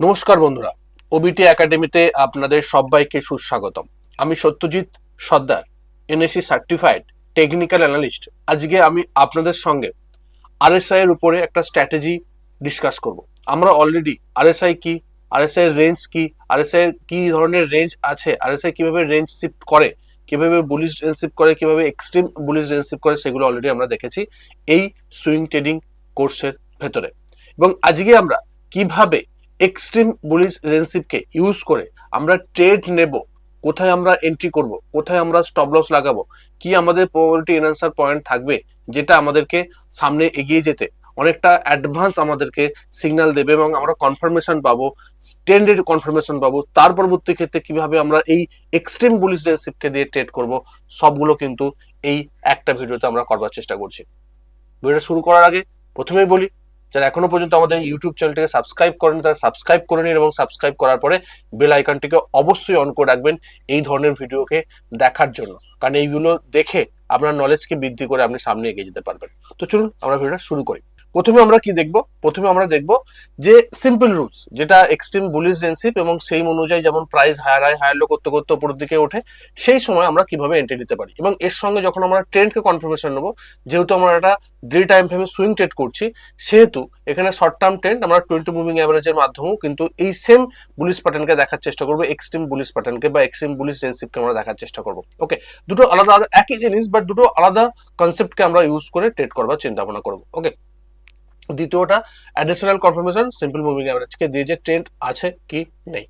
নমস্কার বন্ধুরা ওবিটি একাডেমিতে আপনাদের সবাইকে সুস্বাগতম। আমি Satyajit Sardar NSC certified technical analyst আজকে আমি আপনাদের সঙ্গে আরএসআই এর উপরে একটা স্ট্র্যাটেজি ডিসকাস করব। আমরা অলরেডি আরএসআই কি আরএসআই এর রেঞ্জ কি আরএসআই এর কি ধরনের রেঞ্জ আছে আরএসআই কীভাবে রেঞ্জ শিফট করে, কীভাবে বুলিশ রেঞ্জ শিফট করে, কীভাবে এক্সট্রিম বুলিশ রেঞ্জ শিফট করে, সেগুলো অলরেডি আমরা দেখেছি এই সুইং ট্রেডিং কোর্সের ভেতরে। এবং আজকে আমরা কীভাবে এক্সট্রিম বুলিশ রেঞ্জশিপকে ইউজ করে আমরা ট্রেড নেব, কোথায় আমরা এন্ট্রি করব, কোথায় আমরা স্টপ লস লাগাবো, কি আমাদের প্রবাবিলিটি এনআনসার পয়েন্ট থাকবে, যেটা আমাদেরকে সামনে এগিয়ে যেতে অনেকটা অ্যাডভান্স আমাদেরকে সিগন্যাল দেবে এবং আমরা কনফার্মেশন পাবো স্ট্যান্ডার্ড কনফার্মেশন পাবো, তার পরবর্তী ক্ষেত্রে কীভাবে আমরা এই এক্সট্রিম বুলিশ রেঞ্জশিপকে দিয়ে ট্রেড করব, সবগুলো কিন্তু এই একটা ভিডিওতে আমরা করবার চেষ্টা করছি। ভিডিওটা শুরু করার আগে প্রথমেই বলি যারা এখনও পর্যন্ত আমাদের ইউটিউব চ্যানেলটিকে সাবস্ক্রাইব করেন তারা সাবস্ক্রাইব করে নিন এবং সাবস্ক্রাইব করার পরে বেল আইকনটিকে অবশ্যই অন করে রাখবেন এই ধরনের ভিডিওকে দেখার জন্য। কারণ এইগুলো দেখে আপনার নলেজকে বৃদ্ধি করে আপনি সামনে এগিয়ে যেতে পারবেন। তো চলুন আমরা ভিডিওটা শুরু করি। প্রথমে আমরা কি দেখব? প্রথমে আমরা দেখব যে সিম্পল রুলস যেটা এক্সট্রিম বুলিশ রেঞ্জশিপ এবং সেই অনুযায়ী যেমন price higher high higher low করতে করতে উপরের দিকে ওঠে, সেই সময় আমরা কীভাবে এন্ট্রি নিতে পারি? এবং এর সঙ্গে যখন আমরা ট্রেন্ডকে কনফার্মেশন নেব, যেহেতু আমরা একটা ডে টাইম ফ্রেমে সুইং ট্রেড করছি, সেহেতু এখানে শর্ট টার্ম ট্রেন্ড আমরা টোয়েন্টি মুভিং অ্যাভারেজের মাধ্যমেও কিন্তু এই সেম বুলিশ প্যাটার্নকে দেখার চেষ্টা করব এক্সট্রিম বুলিশ প্যাটার্নকে বা এক্সট্রিম বুলিশ রেঞ্জশিপকে আমরা দেখার চেষ্টা করব। ওকে দুটো আলাদা আলাদা একই জিনিস বাট দুটো আলাদা কনসেপ্টকে আমরা ইউজ করে ট্রেড করবার চিন্তা ভাবনা করব। ওকে দ্বিতীয়টা অ্যাডিশনাল কনফার্মেশন সিম্পল মুভিং অ্যাভারেজকে দিয়ে যে ট্রেন্ড আছে কি নেই।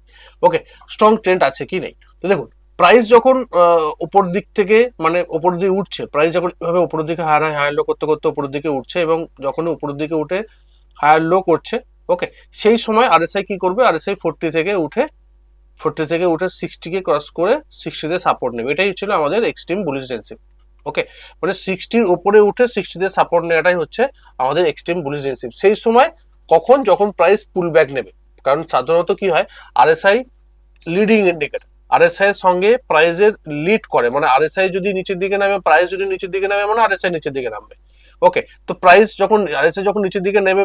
ওকে স্ট্রং ট্রেন্ড আছে কি নেই? তো দেখুন প্রাইস যখন উপর দিক থেকে মানে উপর দিকে উঠছে প্রাইস যখন এভাবে উপরের দিকে হায়ার হাই হায়ার লো করতে করতে উপরের দিকে উঠছে এবং যখন উপরের দিকে উঠে হায়ার লো করছে ওকে সেই সময় আরএসআই কি করবে? আরএসআই ফোরটি থেকে উঠে ফোরটি থেকে উঠে সিক্সটিকে ক্রস করে সিক্সটিতে সাপোর্ট নেবে। এটাই ছিল আমাদের এক্সট্রিম বুলিশ রেঞ্জশিপ ওকে মানে সিক্সটির উপরে উঠে সিক্সটিতে সাপোর্ট নেওয়াটাই হচ্ছে আমাদের এক্সট্রিম বুলিশ সেই সময় কখন যখন প্রাইস পুল ব্যাক নেবে? কারণ সাধারণত কি হয়? আরএসআই লিডিং ইন্ডিকেটর আরএসআই এর সঙ্গে প্রাইজের লিড করে। মানে আরএসআই যদি নিচের দিকে নামে প্রাইস যদি নিচের দিকে নামে মানে আরএসআই নিচের দিকে নামবে। ওকে তো প্রাইস যখন আরএসআই যখন নিচের দিকে নেমে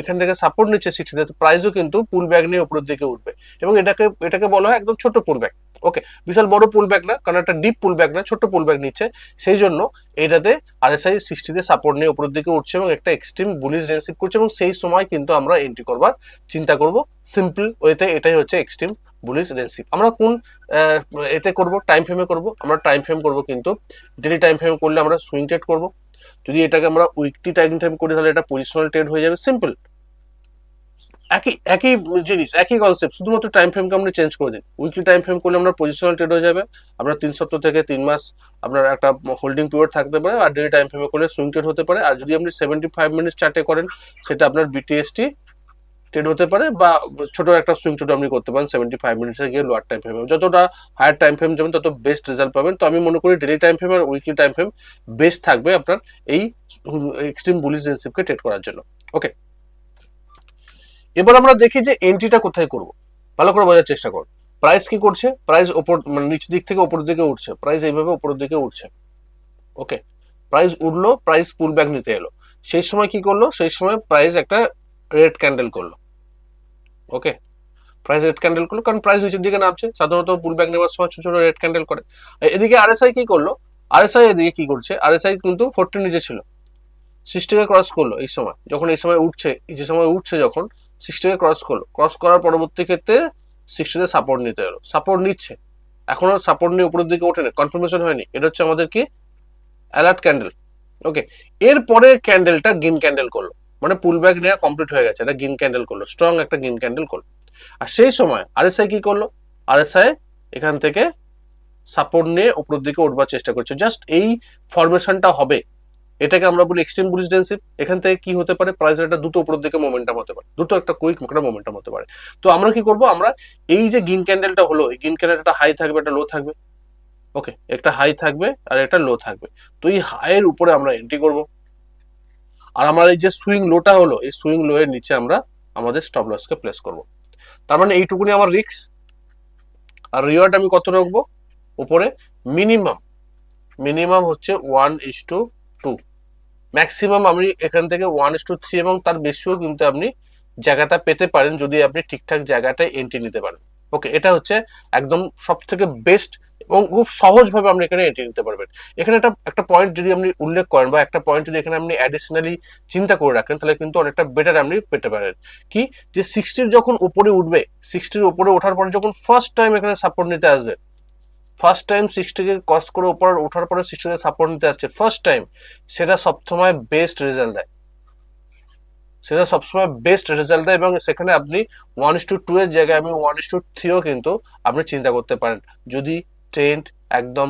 এখান থেকে সাপোর্ট নিচ্ছে সিক্সটিতে প্রাইসও কিন্তু পুল ব্যাক নিয়ে উপরের দিকে উঠবে। এবং এটাকে এটাকে বলা হয় একদম ছোট পুল ব্যাক ওকে বিশাল বড় পুল ব্যাক না, কারণ একটা ডিপ পুল ব্যাক না ছোট পুল ব্যাক নিচ্ছে। সেই জন্য এটাতে আরএসআই সিক্সটিতে সাপোর্ট নিয়ে উপরের দিকে উঠছে এবং একটা এক্সট্রিম বুলিশ রেঞ্জশিপ করছে এবং সেই সময় কিন্তু আমরা এন্ট্রি করবার চিন্তা করব। সিম্পল ওয়েতে এটাই হচ্ছে এক্সট্রিম বুলিশ রেঞ্জশিপ আমরা কোন এতে করব? টাইম ফ্রেমে করব। আমরা টাইম ফ্রেম করব কিন্তু ডেলি টাইম ফ্রেম করলে আমরা সুইং ট্রেড করব। যদি এটাকে আমরা উইকলি টাইম ফ্রেম করি তাহলে এটা পজিশনাল ট্রেড হয়ে যাবে। সিম্পল একই একই জিনিস, একই কনসেপ্ট শুধুমাত্র টাইম ফ্রেমকে আমরা চেঞ্জ করে দিন উইকলি টাইম ফ্রেম করলে আমরা পজিশনাল ট্রেড হয়ে যাবে আপনার তিন সপ্তাহ থেকে তিন মাস আপনার একটা হোল্ডিং পিরিয়ড থাকতে পারে, আর ডেলি টাইম ফ্রেমে করলে সুইং ট্রেড হতে পারে, আর যদি আপনি সেভেন্টি ফাইভ মিনিটস চার্টে করেন, সেটা আপনার বিটিএসটি ট্রেড হতে পারে, বা ছোট একটা সুইং ট্রেড আপনি করতে পারেন সেভেন্টি ফাইভ মিনিটসে গিয়ে লোয়ার টাইম ফ্রেমে যতটা হায়ার টাইম ফ্রেম যাবেন, তত বেস্ট রেজাল্ট পাবেন। তো আমি মনে করি ডেলি টাইম ফ্রেম আর উইকলি টাইম ফ্রেম বেস্ট থাকবে আপনার এই এক্সট্রিম বুলিশ রেঞ্জশিপকে ট্রেড করার জন্য। ওকে এবার আমরা দেখি যে এন্ট্রিটা কোথায় করব। ভালো করে বোঝার চেষ্টা কর। প্রাইস কি করছে? প্রাইস ওপর মানে নিচ দিক থেকে ওপরের দিকে উঠছে। প্রাইস এইভাবে ওপরের দিকে উঠছে। ওকে প্রাইস উঠল প্রাইস পুল ব্যাক নিতে এলো। সেই সময় কি করল? সেই সময় প্রাইস একটা রেড ক্যান্ডেল করল। ওকে প্রাইস রেড ক্যান্ডেল করল, কারণ প্রাইস নিচের দিকে নামছে। সাধারণত পুল ব্যাক নেওয়ার সময় ছোট ছোট রেড ক্যান্ডেল করে। এদিকে আরএসআই কি করল? আর আরএসআই এদিকে কি করছে? আরএসআই কিন্তু ফোরটি নিচে ছিল। সিক্সটিকে ক্রস করল এই সময়। যখন এই সময় উঠছে, এই যে সময় উঠছে যখন সিক্সটিকে ক্রস করল। ক্রস করার পরবর্তী ক্ষেত্রে সিক্সটিতে সাপোর্ট নিতে এলো সাপোর্ট নিচ্ছে। এখনও সাপোর্ট নিয়ে উপরের দিকে ওঠেনি। কনফার্মেশন হয়নি। এটা হচ্ছে আমাদের কি? অ্যালার্ট ক্যান্ডেল ওকে এরপরে ক্যান্ডেলটা গিন ক্যান্ডেল করল। মানে পুল ব্যাক নেওয়া কমপ্লিট হয়ে গেছে। এটা গিন ক্যান্ডেল করল। স্ট্রং একটা গিন ক্যান্ডেল করল। আর সেই সময় আরএসআই কি করল? আরএসআই এখান থেকে সাপোর্ট নিয়ে উপরের দিকে উঠবার চেষ্টা করছে। জাস্ট এই ফরমেশনটা হবে। এটাকে আমরা বলি এক্সট্রিম বুলিশ ডেন্সিপ এখান থেকে কি হতে পারে? প্রাইস একটা দুটো উপরের দিকে মোমেন্টাম হতে পারে। দুটো একটা কুইক একটা মোমেন্টাম হতে পারে। তো আমরা কি করব? আমরা এই যে গিন ক্যান্ডেলটা হলো, এই গিন ক্যান্ডেলটা হাই থাকবে, একটা লো থাকবে। ওকে একটা হাই থাকবে আর একটা লো থাকবে। তো এই হাইয়ের উপরে আমরা এন্ট্রি করব। আর আমার এই যে সুইং লোটা হলো, এই সুইং লো এর নিচে আমরা আমাদের স্টপ লসকে প্লেস করব। তার মানে এইটুকুনি আমার রিক্স আর রিওয়ার্ড আমি কত রাখব? উপরে মিনিমাম মিনিমাম হচ্ছে one is to two maximum আপনি এখান থেকে ওয়ান টু থ্রি এবং তার বেশিও কিন্তু আপনি জায়গাটা পেতে পারেন যদি আপনি ঠিকঠাক জায়গাটায় এন্ট্রি নিতে পারেন। ওকে এটা হচ্ছে একদম সব থেকে বেস্ট এবং খুব সহজভাবে আপনি এখানে এন্ট্রি নিতে পারবেন। এখানে একটা একটা পয়েন্ট যদি আপনি উল্লেখ করেন বা একটা পয়েন্ট যদি এখানে আপনি অ্যাডিশনালি চিন্তা করে রাখেন, তাহলে কিন্তু অনেকটা বেটার আপনি পেতে পারেন। কি? যে সিক্সটির যখন উপরে উঠবে সিক্সটির উপরে ওঠার পরে যখন ফার্স্ট টাইম এখানে সাপোর্ট নিতে আসবে ফার্স্ট টাইম সিক্সটিকে ক্রস করে উপর ওঠার পরে সিক্সটিকে সাপোর্ট নিতে আসছে। ফার্স্ট টাইম সেটা সবসময় বেস্ট রেজাল্ট দেয়। সেটা সবসময় বেস্ট রেজাল্ট দেয় এবং সেখানে আপনি ওয়ান ইস টু টু এর জায়গায়, আমি ওয়ান ইস টু থ্রিও কিন্তু আপনি চিন্তা করতে পারেন। যদি ট্রেন্ড একদম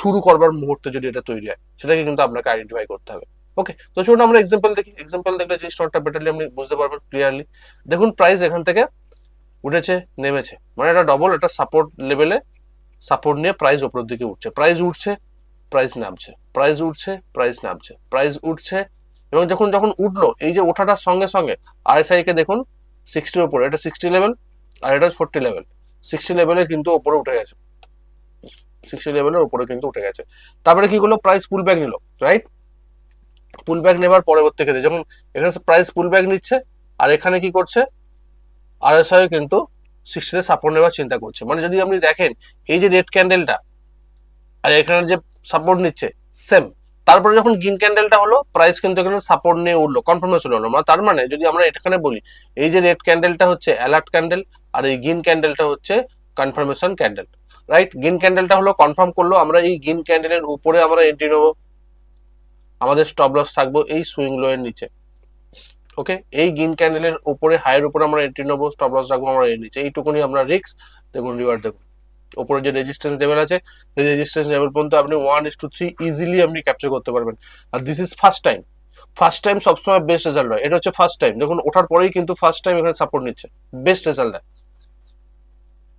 শুরু করবার মুহূর্তে যদি এটা তৈরি হয়, সেটাকে কিন্তু আপনাকে আইডেন্টিফাই করতে হবে। ওকে তো চলুন আমরা এক্সাম্পল দেখি। এক্সাম্পল দেখলে যে স্টকটা বেটারলি আপনি বুঝতে পারবেন ক্লিয়ারলি দেখুন প্রাইস এখান থেকে উঠেছে, নেমেছে। মানে এটা ডবল এটা সাপোর্ট লেভেলে সাপোর্ট নিয়ে প্রাইস ওপরের দিকে উঠছে। প্রাইস উঠছে প্রাইস নামছে। প্রাইস উঠছে প্রাইস নামছে। প্রাইস উঠছে এবং যখন যখন উঠল, এই যে ওঠাটার সঙ্গে সঙ্গে আরএসআই কে দেখুন সিক্সটির উপরে, এটা সিক্সটি লেভেল আর এটা ফোরটি লেভেল সিক্সটি লেভেলে কিন্তু ওপরে উঠে গেছে। সিক্সটি লেভেলের উপরে কিন্তু উঠে গেছে। তারপরে কি করল? প্রাইস পুল ব্যাক নিল রাইট পুল ব্যাক নেবার পরবর্তী ক্ষেত্রে, যেমন এখানে প্রাইস পুল ব্যাক নিচ্ছে, আর এখানে কি করছে? আরএসআই কিন্তু সিক্সটিতে সাপোর্ট নেওয়ার চিন্তা করছে। মানে যদি আপনি দেখেন, এই যে রেড ক্যান্ডেলটা আর এখানে যে সাপোর্ট নিচ্ছে সেম তারপরে যখন গ্রিন ক্যান্ডেলটা হলো প্রাইস কিন্তু এখানে সাপোর্ট নিয়ে উঠল কনফার্মেশন হলো মানে তার মানে যদি আমরা এখানে বলি, এই যে রেড ক্যান্ডেলটা হচ্ছে অ্যালার্ট ক্যান্ডেল আর এই গ্রিন ক্যান্ডেলটা হচ্ছে কনফার্মেশন ক্যান্ডেল রাইট গ্রিন ক্যান্ডেলটা হলো কনফার্ম করল, আমরা এই গ্রিন ক্যান্ডেলের উপরে আমরা এন্ট্রি নেব। আমাদের স্টপ লস থাকব এই সুইং লো এর নিচে। ওকে এই গ্রিন ক্যান্ডেলের উপরে হাইয়ের উপরে আমরা এন্ট্রি নেব স্টপ লস রাখব, আমরা এর নিচে। এইটুকুনি আমরা রিক্স দেখুন রিওয়ার্ড দেখুন উপরে যে রেজিস্ট্যান্স লেভেল আছে, সেই রেজিস্ট্যান্স লেভেল পর্যন্ত আপনি one is to three easily আপনি ক্যাপচার করতে পারবেন। আর this is first time first time সবসময় বেস্ট রেজাল্ট হয়। এটা হচ্ছে ফার্স্ট টাইম দেখুন, ওঠার পরেই কিন্তু ফার্স্ট টাইম এখানে সাপোর্ট নিচ্ছে। বেস্ট রেজাল্ট দেয়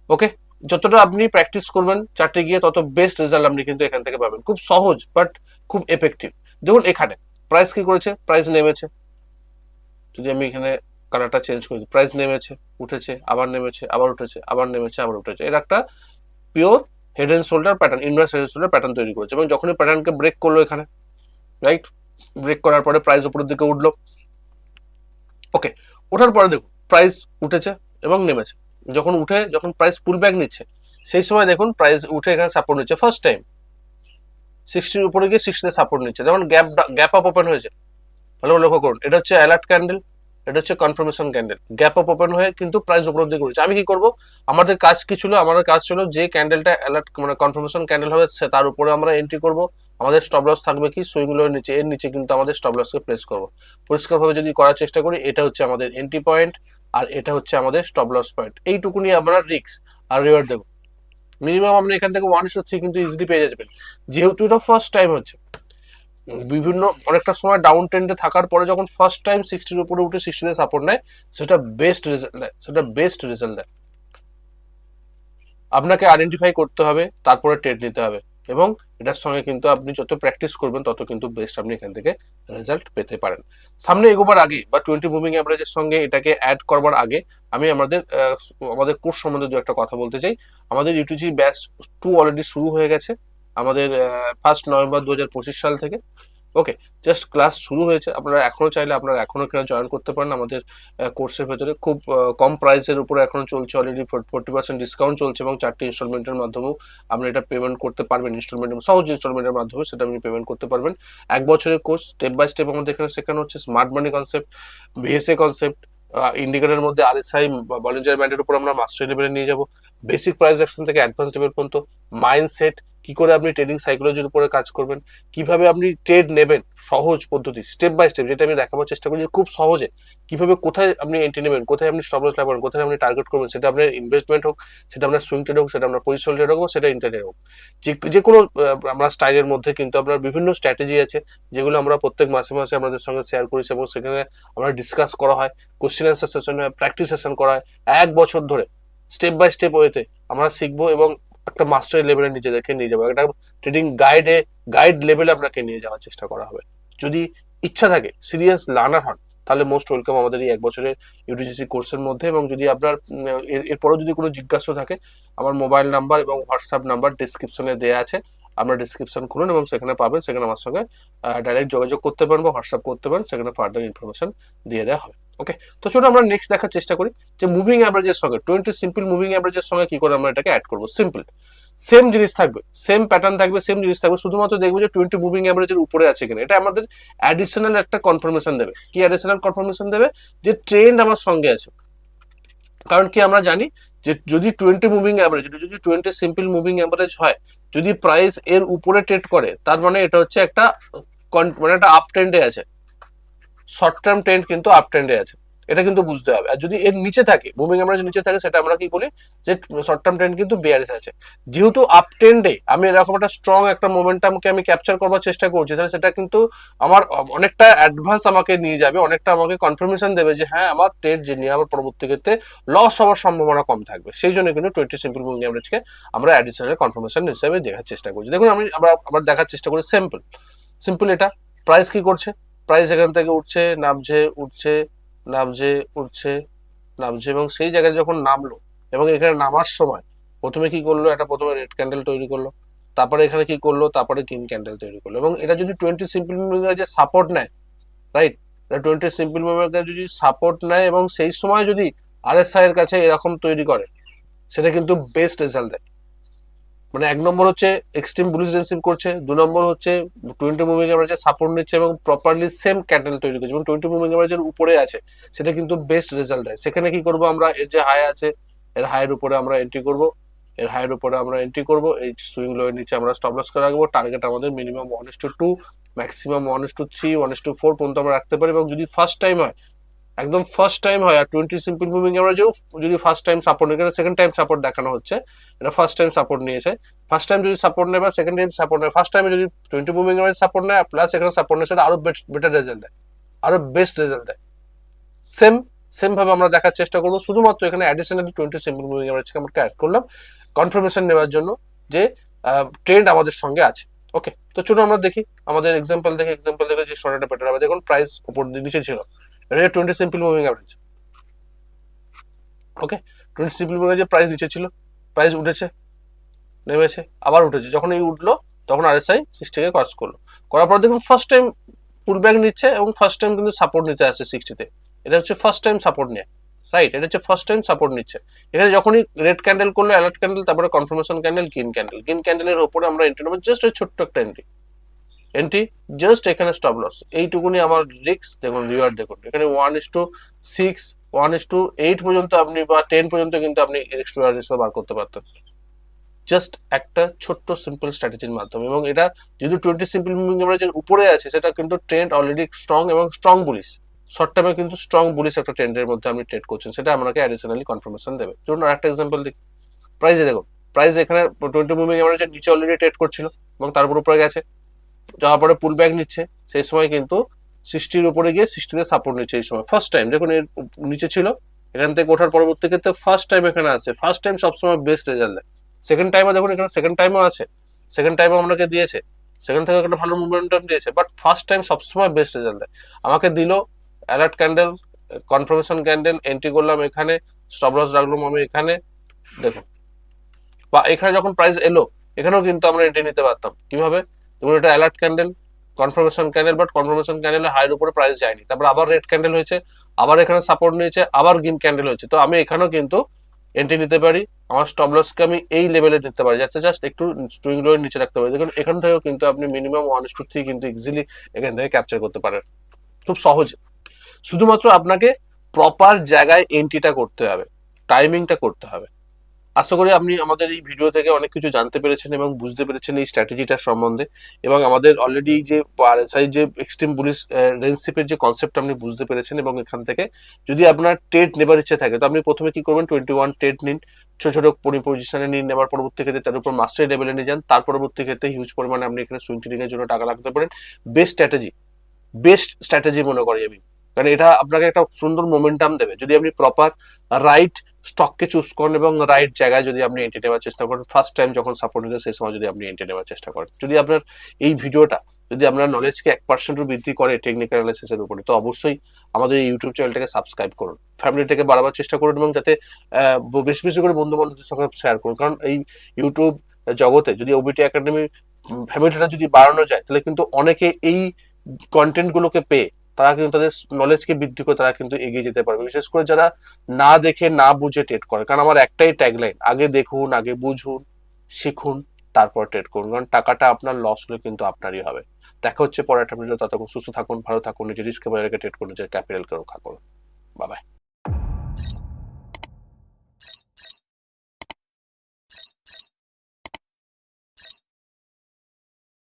ওকে যতটা আপনি প্র্যাকটিস করবেন চারটে গিয়ে, তত বেস্ট রেজাল্ট আপনি কিন্তু এখান থেকে পাবেন। খুব সহজ বাট খুব এফেক্টিভ দেখুন, এখানে। প্রাইস কি করেছে? প্রাইস নেমেছে। যদি আমি এখানে কালারটা চেঞ্জ করি প্রাইস নেমেছে, উঠেছে, আবার নেমেছে, আবার উঠেছে, আবার নেমেছে, আবার উঠেছে, এর একটা pure head and shoulder pattern inverse head and shoulder pattern তৈরি করেছে এবং যখনই প্যাটার্নকে ব্রেক করল এখানে রাইট ব্রেক করার পরে প্রাইস উপরের দিকে উঠল। ওকে ওঠার পরে দেখুন প্রাইস উঠেছে এবং নেমেছে। যখন উঠে, যখন প্রাইস পুল ব্যাক নিচ্ছে, সেই সময় দেখুন প্রাইস উঠে এখানে সাপোর্ট নিচ্ছে ফার্স্ট টাইম সিক্সটির উপরে গিয়ে সিক্সটিতে সাপোর্ট নিচ্ছে। যেমন গ্যাপ গ্যাপ আপ ওপেন হয়েছে। ভালো করে লক্ষ্য করুন, এটা হচ্ছে অ্যালার্ট ক্যান্ডেল এটা হচ্ছে confirmation candle gap up open হয়ে কিন্তু প্রাইস দিকে উঠেছে আমি কি করব? আমাদের কাজ কি ছিল? আমাদের কাজ ছিল যে ক্যান্ডেলটা অ্যালার্ট মানে কনফার্মেশন ক্যান্ডেল হবে তার উপরে আমরা এন্ট্রি করব। আমাদের স্টপ লস থাকবে কি? সুইং লোয়ের নিচে, এর নিচে কিন্তু আমাদের স্টপ লসকে প্লেস করব। পরিষ্কারভাবে যদি করার চেষ্টা করি, এটা হচ্ছে আমাদের এন্ট্রি পয়েন্ট আর এটা হচ্ছে আমাদের স্টপ লস পয়েন্ট এইটুকুনি আমরা রিক্স আর রিওয়ার্ড দেবো। মিনিমাম আপনি এখান থেকে ওয়ান থ্রি কিন্তু ইজিলি পেয়ে যাবেন। যেহেতু এটা ফার্স্ট টাইম হচ্ছে বিভিন্ন অনেকটা সময় ডাউন ট্রেন্ডে থাকার পরে যখন ফার্স্ট টাইম সিক্সটির উপরে উঠে সিক্সটিতে সাপোর্ট নেয়, সেটা বেস্ট রেজাল্ট দেয় সেটা বেস্ট রেজাল্ট দেয় আপনাকে আইডেন্টিফাই করতে হবে, তারপরে ট্রেড নিতে হবে এবং এটার সঙ্গে কিন্তু আপনি যত প্র্যাকটিস করবেন, তত কিন্তু বেস্ট আপনি এখান থেকে রেজাল্ট পেতে পারেন। সামনে এগোবার আগে বা টোয়েন্টি মুভিং অ্যাভারেজের সঙ্গে এটাকে অ্যাড করবার আগে আমি আমাদের আমাদের কোর্স সম্বন্ধে দু একটা কথা বলতে চাই। আমাদের ইউটিউজি ব্যাচ টু অলরেডি শুরু হয়ে গেছে। আমাদের ফার্স্ট নভেম্বর দু হাজার পঁচিশ সাল থেকে। ওকে জাস্ট ক্লাস শুরু হয়েছে। আপনারা এখনও চাইলে আপনারা এখনও এখানে জয়েন করতে পারেন। আমাদের কোর্সের ভেতরে খুব কম প্রাইসের উপরে এখনও চলছে অলরেডি ফোর্টি পার্সেন্ট ডিসকাউন্ট চলছে এবং চারটি ইনস্টলমেন্টের মাধ্যমেও আপনি এটা পেমেন্ট করতে পারবেন। ইনস্টলমেন্টের সহজ ইনস্টলমেন্টের মাধ্যমে সেটা আপনি পেমেন্ট করতে পারবেন। এক বছরের কোর্স স্টেপ বাই স্টেপ আমাদের এখানে শেখানো হচ্ছে। Smart money concept VSA concept ইন্ডিকেটারের মধ্যে আরএসআই ভলেন্টিয়ার ব্যান্ডের উপর আমরা মাস্টার লেভেলে নিয়ে যাব। বেসিক প্রাইস অ্যাকশন থেকে অ্যাডভান্স লেভেল পর্যন্ত মাইন্ডসেট কি করে আপনি ট্রেডিং সাইকোলজির উপরে কাজ করবেন? কীভাবে আপনি ট্রেড নেবেন? সহজ পদ্ধতি স্টেপ বাই স্টেপ যেটা আমি দেখাবার চেষ্টা করি খুব সহজে কীভাবে কোথায় আপনি এন্ট্রি নেবেন, কোথায় আপনি স্টপ লাগাবেন কোথায় আপনি টার্গেট করবেন, সেটা আপনার ইনভেস্টমেন্ট হোক, সেটা আপনার সুইং ট্রেড হোক, সেটা আপনার পজিশন ট্রেড হোক সেটা ইন্টারনেট হোক। যে যে কোনো আমরা স্টাইলের মধ্যে কিন্তু আপনার বিভিন্ন স্ট্র্যাটেজি আছে, যেগুলো আমরা প্রত্যেক মাসে মাসে আমাদের সঙ্গে শেয়ার করেছি এবং সেখানে আমরা ডিসকাস করা হয় কোশ্চেন অ্যান্সার সেশন হয় প্র্যাকটিস সেশন করা হয়, এক বছর ধরে স্টেপ বাই স্টেপ ওয়েতে আমরা শিখব, এবং একটা মাস্টার লেভেলে নিজেদেরকে নিয়ে যাব। একটা ট্রেডিং গাইডে গাইড লেভেলে আপনাকে নিয়ে যাওয়ার চেষ্টা করা হবে। যদি ইচ্ছা থাকে সিরিয়াস লার্নার হন, তাহলে মোস্ট ওয়েলকাম আমাদের এই এক বছরের ইউটিজিসি কোর্সের মধ্যে এবং যদি আপনার এরপরও যদি কোনো জিজ্ঞাসা থাকে, আমার মোবাইল নাম্বার এবং হোয়াটসঅ্যাপ নাম্বার ডিসক্রিপশনে দেওয়া আছে। আপনার ডিসক্রিপশন খুলুন এবং সেখানে পাবেন, সেখানে আমার সঙ্গে ডাইরেক্ট যোগাযোগ করতে পারেন বা হোয়াটসঅ্যাপ করতে পারেন, সেখানে ফার্দার ইনফরমেশন দিয়ে দেওয়া হবে। ওকে তো চলো আমরা নেক্সট দেখার চেষ্টা করি যে মুভিং অ্যাভারেজের সঙ্গে টোয়েন্টি সিম্পল মুভিং অ্যাভারেজের সঙ্গে কি করে আমরা এটাকে অ্যাড করব? সিম্পল সেম জিনিস থাকবে সেম প্যাটার্ন থাকবে সেম জিনিস থাকবে, শুধুমাত্র দেখব যে টোয়েন্টি মুভিং অ্যাভারেজের উপরে আছে কিনা। এটা আমাদের অ্যাডিশনাল একটা কনফার্মেশন দেবে। কি অ্যাডিশনাল কনফার্মেশন দেবে? যে ট্রেন্ড আমার সঙ্গে আছে। কারণ কি আমরা জানি যে যদি টোয়েন্টি মুভিং অ্যাভারেজ যদি টোয়েন্টি সিম্পল মুভিং অ্যাভারেজ হয়, যদি প্রাইস এর উপরে ট্রেড করে, তার মানে এটা হচ্ছে একটা মানে একটা আপ ট্রেন্ডে আছে। শর্ট টার্ম ট্রেন্ড কিন্তু আপ ট্রেন্ডে আছে। এটা কিন্তু বুঝতে হবে। আর যদি এর নিচে থাকে মুভিং অ্যাভারেজ নিচে থাকে, সেটা আমরা কি বলি? যে শর্ট টার্ম ট্রেন্ড কিন্তু বেয়ারিস আছে। যেহেতু আপ ট্রেন্ডে আমি এরকম একটা স্ট্রং একটা মোমেন্টামকে আমি ক্যাপচার করবার চেষ্টা করছি, তাহলে সেটা কিন্তু আমার অনেকটা অ্যাডভান্স আমাকে নিয়ে যাবে, অনেকটা আমাকে কনফার্মেশন দেবে যে হ্যাঁ আমার ট্রেড যে নিয়ে আমার পরবর্তী ক্ষেত্রে লস হওয়ার সম্ভাবনা কম থাকবে। সেই জন্য কিন্তু টোয়েন্টি সিম্পল মুভিং অ্যাভারেজকে আমরা অ্যাডিশনাল কনফার্মেশন হিসেবে দেখার চেষ্টা করছি। দেখুন, আমি আমরা আবার দেখার চেষ্টা করি সিম্পল সিম্পল এটা। প্রাইস কি করছে? প্রাইস এখান থেকে উঠছে, নামছে উঠছে নামছে উঠছে, নামছে এবং সেই জায়গায় যখন নামলো এবং এখানে নামার সময় প্রথমে কি করল? একটা প্রথমে রেড ক্যান্ডেল তৈরি করল, তারপরে এখানে কি করল? তারপরে গ্রিন ক্যান্ডেল তৈরি করল এবং এটা যদি টোয়েন্টি সিম্পল যে সাপোর্ট নেয় রাইট টোয়েন্টি সিম্পল মুভমেন্টের যদি সাপোর্ট নেয় এবং সেই সময় যদি আরএসআই এর কাছে এরকম তৈরি করে, সেটা কিন্তু বেস্ট রেজাল্ট দেয়। মানে এক নম্বর হচ্ছে এক্সট্রিম বুলিশ রিসিভ করছে, দু নম্বর হচ্ছে টোয়েন্টি মুভিং অ্যাভারেজে সাপোর্ট নিচ্ছে এবং প্রপারলি সেম ক্যান্ডেল তৈরি করছে এবং টোয়েন্টি মুভিং অ্যাভারেজের উপরে আছে, সেটা কিন্তু বেস্ট রেজাল্ট দেয়। সেখানে কি করব আমরা? এর যে হাই আছে, এর হাইয়ের উপরে আমরা এন্ট্রি করব, এর হাইয়ের উপরে আমরা এন্ট্রি করব, এই সুইং লোয়ের নিচে আমরা স্টপ লস করে রাখব টার্গেট আমাদের minimum one to two maximum one to three one to four পর্যন্ত আমরা রাখতে পারি এবং যদি ফার্স্ট টাইম হয় একদম ফার্স্ট টাইম হয়। আর টোয়েন্টি সিম্পল মুভিং অ্যাভারেজেও যদি ফার্স্ট টাইম সাপোর্ট নিয়ে সেকেন্ড টাইম সাপোর্ট দেখানো হচ্ছে? এটা ফার্স্ট টাইম সাপোর্ট নিয়েছে। ফার্স্ট টাইম যদি সাপোর্ট নেয় বা সেকেন্ড টাইম সাপোর্ট নেয় ফার্স্ট টাইমে যদি টোয়েন্টি মুভিং এভারেজ সাপোর্ট নেয় প্লাস এখানে সাপোর্ট নেয়, সেটা আরও বেটার রেজাল্ট দেয়। আরও বেস্ট রেজাল্ট দেয়। সেম সেম ভাবে আমরা দেখার চেষ্টা করব। শুধুমাত্র এখানে অ্যাডিশনালি টোয়েন্টি সিম্পল মুভিং এভারেজকে আমরা অ্যাড করলাম। কনফার্মেশন নেওয়ার জন্য যে ট্রেন্ড আমাদের সঙ্গে আছে। ওকে তো চলুন আমরা দেখি। আমাদের এক্সাম্পল দেখে এক্সাম্পল দেখে যে সোনাটা বেটার হবে। দেখুন প্রাইস উপর নিচে ছিল। এটা twenty simple moving average. Okay? Twenty simple moving যে প্রাইস নিচে ছিল প্রাইস উঠেছে, নেমেছে, আবার উঠেছে। যখন এই উঠল, তখন আরএসআই সিক্সটিকে ক্রস করল। করার পর দেখুন ফার্স্ট টাইম পুল ব্যাক নিচ্ছে এবং ফার্স্ট টাইম কিন্তু সাপোর্ট নিতে আসছে সিক্সটিতে এটা হচ্ছে ফার্স্ট টাইম সাপোর্ট নিয়ে রাইট এটা হচ্ছে ফার্স্ট টাইম সাপোর্ট নিচ্ছে। এখানে যখনই রেড ক্যান্ডেল করল অ্যালার্ট ক্যান্ডেল তারপরে confirmation candle green candle green ক্যান্ডেলের উপরে আমরা এন্ট্রি নেব জাস্ট ছোট্ট একটা এন্ট্রি এন্ট্রি জাস্ট এখানে স্টপ লস এইটুকুনি আমার রিক্স দেখুন রিওয়ার্ড দেখুন। এখানে one is to six one is to eight পর্যন্ত আপনি বা টেন পর্যন্ত কিন্তু আপনি এক্সট্রা রিস্ক বার করতে পারতেন। জাস্ট একটা ছোট্ট সিম্পল স্ট্র্যাটেজির মাধ্যমে। এবং এটা যেহেতু টোয়েন্টি সিম্পল মুভিং উপরে আছে, সেটা কিন্তু ট্রেন্ড অলরেডি স্ট্রং এবং স্ট্রং বুলিশ শর্ট টার্মে কিন্তু স্ট্রং বুলিশ একটা ট্রেন্ডের মধ্যে আপনি ট্রেড করছেন, সেটা আপনাকে অ্যাডিশনালি কনফার্মেশন দেবে। ধরুন আরেকটা এক্সাম্পল দেখি। প্রাইসে দেখুন প্রাইস এখানে টোয়েন্টি মুভিং এভারেজের নিচে অলরেডি ট্রেড করছিল এবং তারপর উপরে গেছে। যাওয়ার পরে পুল ব্যাক নিচ্ছে, সেই সময় কিন্তু সিক্সটির উপরে গিয়ে সিক্সটিতে সাপোর্ট নিচ্ছে এই সময়। ফার্স্ট টাইম দেখুন এর নিচে ছিল, এখান থেকে ওঠার পরবর্তী ক্ষেত্রে ফার্স্ট টাইম এখানে আছে ফার্স্ট টাইম সবসময় বেস্ট রেজাল্ট দেয়। সেকেন্ড টাইমে দেখুন এখানে সেকেন্ড টাইমও আছে। সেকেন্ড টাইমও আমাকে দিয়েছে। সেকেন্ড থেকে একটা ভালো মুভমেন্টাম দিয়েছে বাট ফার্স্ট টাইম সবসময় বেস্ট রেজাল্ট দেয়। আমাকে দিল alert candle confirmation candle entry করলাম এখানে স্টপ লস রাখলাম আমি এখানে, দেখুন। বা এখানে যখন প্রাইস এলো, এখানেও কিন্তু আমরা এন্ট্রি নিতে পারতাম। কীভাবে? যেমন এটা alert candle confirmation candle but confirmation ক্যান্ডেলের হাইয়ের উপরে প্রাইস যায়নি। তারপর আবার রেড ক্যান্ডেল হয়েছে, আবার এখানে সাপোর্ট নিয়েছে, আবার গ্রিন ক্যান্ডেল হয়েছে। তো আমি এখানেও কিন্তু এন্ট্রি নিতে পারি, আমার স্টপ লসকে আমি এই লেভেলে নিতে পারি। যাতে জাস্ট একটু স্টুইং লোয়ের নিচে রাখতে পারি। দেখুন, এখান থেকেও কিন্তু আপনি মিনিমাম ওয়ান টু থ্রি কিন্তু ইজিলি এখান থেকে ক্যাপচার করতে পারেন। খুব সহজে। শুধুমাত্র আপনাকে প্রপার জায়গায় এন্ট্রিটা করতে হবে টাইমিংটা করতে হবে। আশা করি আপনি আমাদের এই ভিডিও থেকে অনেক কিছু জানতে পেরেছেন এবং বুঝতে পেরেছেন এই স্ট্র্যাটেজিটার সম্বন্ধে এবং আমাদের অলরেডি যে আরএসআই যে এক্সট্রিম বুলিশ রেঞ্জশিপের যে কনসেপ্ট আপনি বুঝতে পেরেছেন এবং এখান থেকে যদি আপনার ট্রেড নেবার ইচ্ছে থাকে, তো আপনি প্রথমে কি করবেন? টোয়েন্টি ওয়ান ট্রেড নিন, ছোট ছোট পজিশনে নিন, নেবার পরবর্তী ক্ষেত্রে তার উপর মাস্টার লেভেলে নিয়ে যান, তার পরবর্তী ক্ষেত্রে হিউজ পরিমাণে আপনি এখানে সুইং ট্রেডিং এর জন্য টাকা লাগতে পারেন। বেস্ট স্ট্র্যাটেজি বেস্ট স্ট্র্যাটেজি মনে করি আমি। কারণ এটা আপনাকে একটা সুন্দর মোমেন্টাম দেবে। যদি আপনি প্রপার রাইট স্টককে চুজ করেন এবং রাইট জায়গায় যদি আপনি এন্ট্রি নেওয়ার চেষ্টা করেন ফার্স্ট টাইম যখন সাপোর্ট নিতে সেই সময় যদি আপনি এন্ট্রি নেওয়ার চেষ্টা করেন। যদি আপনার এই ভিডিওটা, যদি আপনার নলেজকে এক পার্সেন্টও বৃদ্ধি করে টেকনিক্যাল অ্যানালিসিসের উপরে, তো অবশ্যই আমাদের এই ইউটিউব চ্যানেলটাকে সাবস্ক্রাইব করুন। ফ্যামিলিটাকে বাড়াবার চেষ্টা করুন এবং যাতে বেশি বেশি করে বন্ধু বান্ধবদের সঙ্গে শেয়ার করুন। কারণ এই ইউটিউব জগতে যদি ওবিটি একাডেমি ফ্যামিলিটা যদি বাড়ানো যায়, তাহলে কিন্তু অনেকে এই কন্টেন্টগুলোকে পেয়ে তারা কিন্তু তাদের নলেজকে বৃদ্ধি করে তারা কিন্তু এগিয়ে যেতে পারবে। বিশেষ করে যারা না দেখে, না বুঝে ট্রেড করে। কারণ আমার একটাই ট্যাগলাইন আগে দেখুন, আগে বুঝুন, শিখুন, তারপর ট্রেড করুন। কারণ টাকাটা আপনার লস হলে কিন্তু আপনারই হবে। দেখা হচ্ছে পরে একটা ভিডিও ততক্ষণ সুস্থ থাকুন, ভালো থাকুন, নিজের রিস্ক বাইরে ট্রেড করুন, নিজের ক্যাপিটালকে রক্ষা করুন। বাবাই